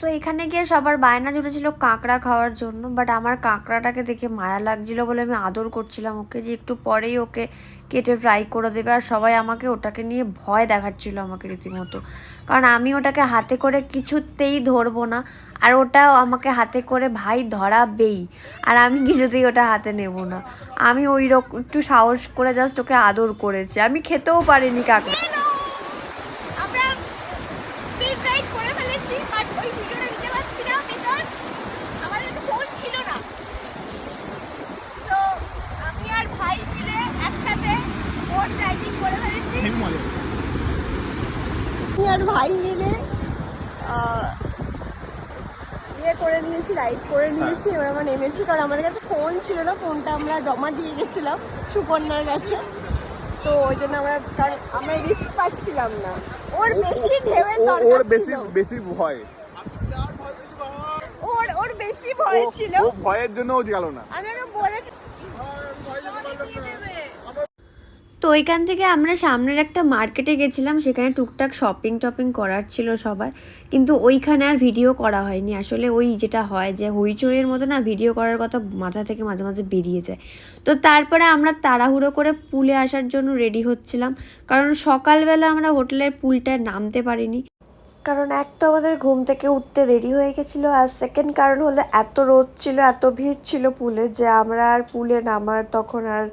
তো এখানে গিয়ে সবার বায়না জুটেছিল কাঁকড়া খাওয়ার জন্য বাট আমার কাঁকড়াটাকে দেখে মায়া লাগছিল বলে আমি আদর করছিলাম ওকে যে একটু পরেই ওকে কেটে ফ্রাই করে দেবে। আর সবাই আমাকে ওটাকে নিয়ে ভয় দেখাচ্ছিল আমাকে রীতিমতো। কারণ আমি ওটাকে হাতে করে কিছুতেই ধরবো না, আর ওটাও আমাকে হাতে করে ভাই ধরাবেই, আর আমি কিছুতেই ওটা হাতে নেব না। আমি ওই রকম একটু সাহস করে জাস্ট ওকে আদর করেছি। আমি খেতেও পারিনি কাঁকড়া আমরা স্পিড রাইড করে ফেলেছি বাট ওই ভিডিওটা বিকজ ফোন ছিল না। তো আমি আর ভাই মিলে একসাথে বোট রাইডিং করে ফেলেছি। আমি আর ভাই মিলে ইয়ে করে নিয়েছি রাইড করে নিয়েছি এবার আমরা নেমেছি কারণ আমাদের কাছে ফোন ছিল না ফোনটা আমরা জমা দিয়ে গেছিলাম সুপর্ণার কাছে। তো ওই জন্য আমরা কারণ আমরা রিস্ক পাচ্ছিলাম না। ওর বেশি ঢেউয়ের দরকার ওর বেশি বেশি ভয়। ভয় ও- ও ভয়ের জন্য ও গেল না। আমি ওকে বলেছি তো ওইখান থেকে আমরা সামনের একটা মার্কেটে গেছিলাম সেখানে টুকটাক শপিং টপিং করার ছিল সবার কিন্তু ওইখানে আর ভিডিও করা হয়নি। আসলে ওই যেটা হয় যে হইচইয়ের মতো না ভিডিও করার কথা মাথা থেকে মাঝে মাঝে বেরিয়ে যায়। তো তারপরে আমরা তাড়াহুড়ো করে পুলে আসার জন্য রেডি হচ্ছিলাম কারণ সকালবেলা আমরা হোটেলের পুলটায় নামতে পারিনি। কারণ এক তো আমাদের ঘুম থেকে উঠতে দেরি হয়ে গেছিল, আর সেকেন্ড কারণ হলো এত রোদ ছিল, এত ভিড় ছিল পুলে যে আমরা আর পুলে নামার তখন আর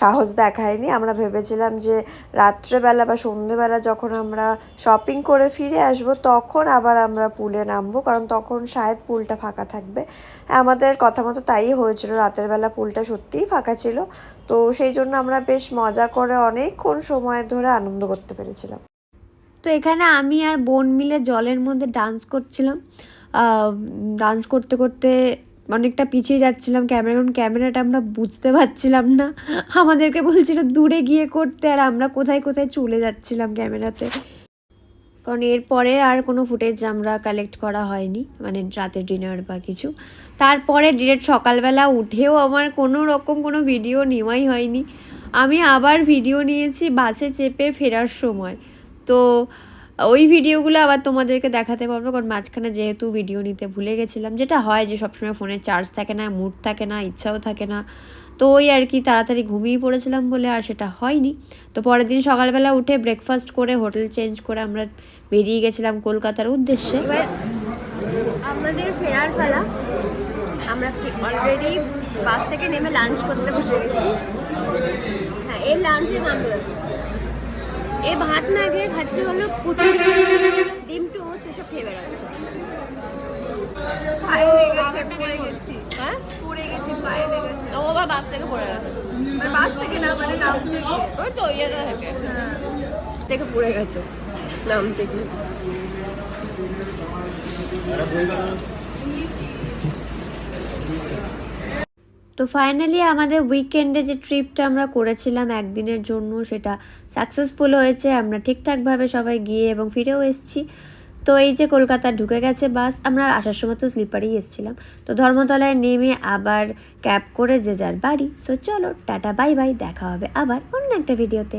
সাহস দেখায়নি। আমরা ভেবেছিলাম যে রাত্রেবেলা বা সন্ধেবেলা যখন আমরা শপিং করে ফিরে আসব, তখন আবার আমরা পুলে নামবো, কারণ তখন শায়দ পুলটা ফাঁকা থাকবে। আমাদের কথা মতো তাই হয়েছিল, রাতের বেলা পুলটা সত্যিই ফাঁকা ছিল। তো সেই জন্য আমরা বেশ মজা করে অনেকক্ষণ সময় ধরে আনন্দ করতে পেরেছিলাম। তো এখানে আমি আর বোন মিলে জলের মধ্যে ডান্স করছিলাম। ডান্স করতে করতে অনেকটা পিছিয়ে যাচ্ছিলাম। ক্যামেরা কারণ ক্যামেরাটা আমরা বুঝতে পারছিলাম না। আমাদেরকে বলছিল, দূরে গিয়ে করতে আর আমরা কোথায় কোথায় চলে যাচ্ছিলাম ক্যামেরাতে? কারণ এরপরে আর কোনো ফুটেজ আমরা কালেক্ট করা হয়নি মানে রাতের ডিনার বা কিছু। তারপরে ডিরেক্ট সকালবেলা উঠেও আমার কোনো রকম কোনো ভিডিও নেওয়াই হয়নি। আমি আবার ভিডিও নিয়েছি, বাসে চেপে ফেরার সময়। তো ওই ভিডিওগুলো আবার তোমাদেরকে দেখাতে পারব, কারণ মাঝখানে যেহেতু ভিডিও নিতে ভুলে গেছিলাম, যেটা হয় যে সবসময় ফোনে চার্জ থাকে না মুড থাকে না, ইচ্ছাও থাকে না। তো ওই আর কি তাড়াতাড়ি ঘুমিয়ে পড়েছিলাম বলে আর সেটা হয়নি। তো পরের দিন সকালবেলা উঠে ব্রেকফাস্ট করে হোটেল চেঞ্জ করে আমরা বেরিয়ে গেছিলাম কলকাতার উদ্দেশ্যে। আমাদের ফেরার পালা। আমরা অলরেডি বাস থেকে নেমে লাঞ্চ করতে বসে গেছি? হ্যাঁ এই লাঞ্চের নাম এ ভাত না গিয়ে খাচ্ছে হলো কুচুরি ডিম টোস্ট এসব খেয়ে বেড়াচ্ছে। থেকে পড়ে গেছে। নাম থেকে। ওই তো তো ফাইনালি আমাদের উইকেন্ডে যে ট্রিপটা আমরা করেছিলাম একদিনের জন্য সেটা সাকসেসফুল হয়েছে, আমরা ঠিকঠাকভাবে সবাই গিয়ে এবং ফিরেও এসেছি। তো এই যে কলকাতা ঢুকে গেছে বাস আমরা আসার সময় তো স্লিপারেই এসেছিলাম। তো ধর্মতলায় নেমে আবার ক্যাব করে যে যার বাড়ি। সো চলো, টাটা বাই বাই দেখা হবে আবার অন্য একটা ভিডিওতে